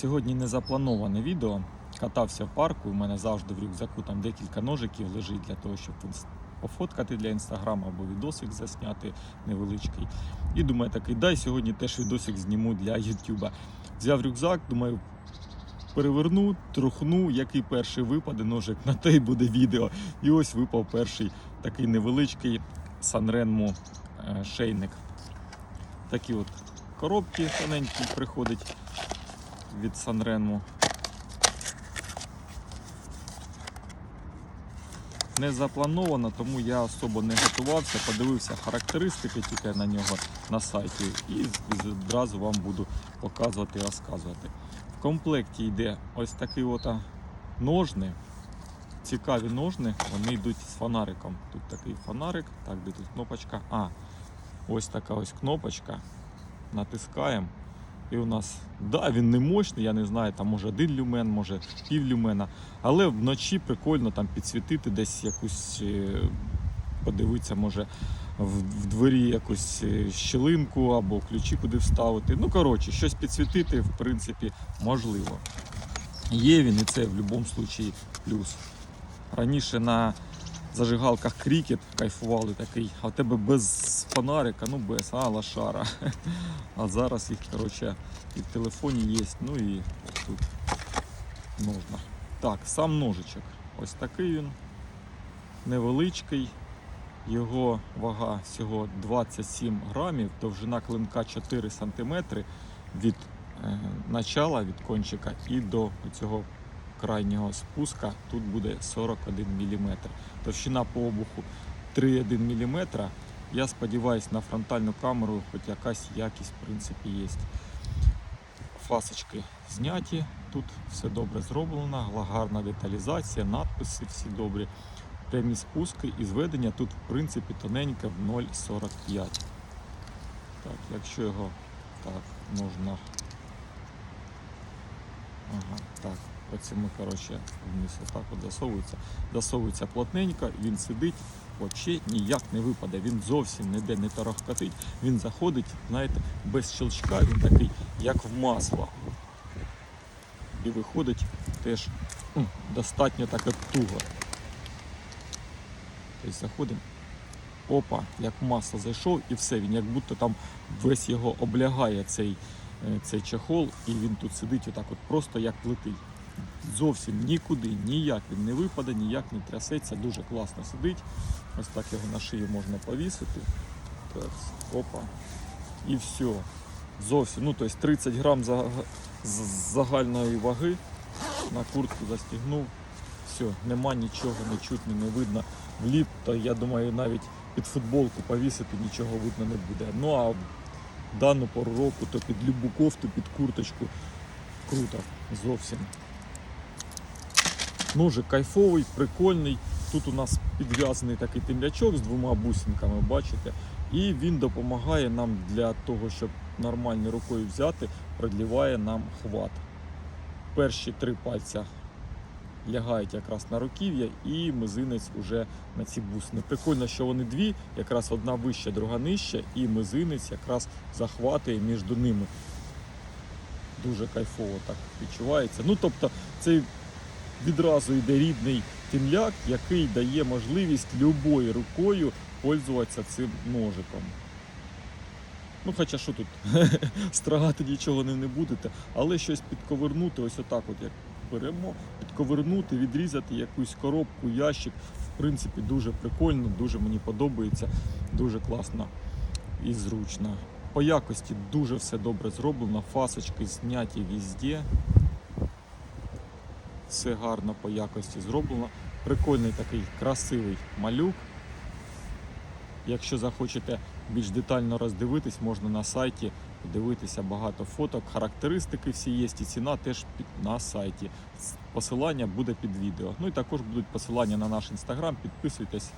Сьогодні не заплановане відео. Катався в парку. У мене завжди в рюкзаку там декілька ножиків лежить для того, щоб пофоткати для інстаграму або відосик засняти невеличкий. І думаю, такий дай сьогодні теж відосик зніму для Ютуба. Взяв рюкзак, думаю, переверну, трухну, який перший випаде ножик, на те й буде відео. І ось випав перший такий невеличкий Sanrenmo е, шейник. Такі от коробки тоненькі приходить від Sanrenmo. Не заплановано, тому я особо не готувався, подивився характеристики тільки на нього на сайті і одразу вам буду показувати і розказувати. В комплекті йде ось такий от ножни. Цікаві ножни, вони йдуть з фонариком. Тут такий фонарик, так, де тут кнопочка. А, ось така ось кнопочка. Натискаємо. І у нас, да, він не мощний, я не знаю, там може один люмен, може пів люмена. Але вночі прикольно там підсвітити десь якусь, е, подивитися, може в, дворі якусь е, щілинку або ключі куди вставити. Ну, коротше, щось підсвітити, в принципі, можливо. Є він і це в будь-якому випадку плюс. Раніше на зажигалках крікет кайфували такий, а в тебе без фонарика, ну без, а лошара. А зараз їх, коротше, і в телефоні є, ну і тут можна. Так, сам ножичок. Ось такий він. Невеличкий. Його вага всього 27 грамів, довжина клинка 4 см від е, начала, від кончика і до цього крайнього спуска тут буде 41 мм. Товщина по обуху 3,1 мм. Я сподіваюся, на фронтальну камеру хоч якась якість в принципі є. Фасочки зняті, тут все добре зроблено, гарна деталізація, надписи всі добрі. Прямі спуски і зведення тут в принципі тоненьке в 0,45. Так, якщо його так можна. Ага, так, оцими, коротше, вниз отак от засовується. Засовується плотненько, він сидить, взагалі ніяк не випаде. Він зовсім ніде не торохкотить, він заходить, знаєте, без щелчка, він такий, як в масло. І виходить теж м, достатньо так от туго. Тобто заходимо. Опа, як масло зайшов і все, він як будто там весь його облягає цей, е, цей чехол, і він тут сидить отак от просто як летить. Зовсім нікуди, ніяк він не випаде, ніяк не трясеться, дуже класно сидить. Ось так його на шию можна повісити. Так, опа. І все. Зовсім, ну тобто 30 грам загальної ваги на куртку застігнув. Все, нема нічого, не чутно, не видно. Вліп, то я думаю, навіть під футболку повісити нічого видно не буде. Ну а в дану пору року, то під любу кофту, під курточку круто зовсім. Ножик кайфовий, прикольний. Тут у нас підв'язаний такий темлячок з двома бусинками, бачите. І він допомагає нам для того, щоб нормально рукою взяти, продліває нам хват. Перші три пальця лягають якраз на руків'я і мизинець уже на ці бусини. Прикольно, що вони дві, якраз одна вища, друга нижча, і мизинець якраз захватує між ними. Дуже кайфово так відчувається. Ну тобто, це відразу йде рідний темляк, який дає можливість любою рукою пользуватися цим ножиком. Ну, хоча що тут, страгати нічого не, не будете, але щось підковернути, ось отак, от як беремо, підковернути, відрізати якусь коробку, ящик. В принципі, дуже прикольно, дуже мені подобається, дуже класно і зручно. По якості дуже все добре зроблено, фасочки зняті везде. Все гарно по якості зроблено. Прикольний такий красивий малюк. Якщо захочете більш детально роздивитись, можна на сайті подивитися багато фоток, характеристики всі є, і ціна теж на сайті. Посилання буде під відео. Ну і також будуть посилання на наш інстаграм. Підписуйтесь,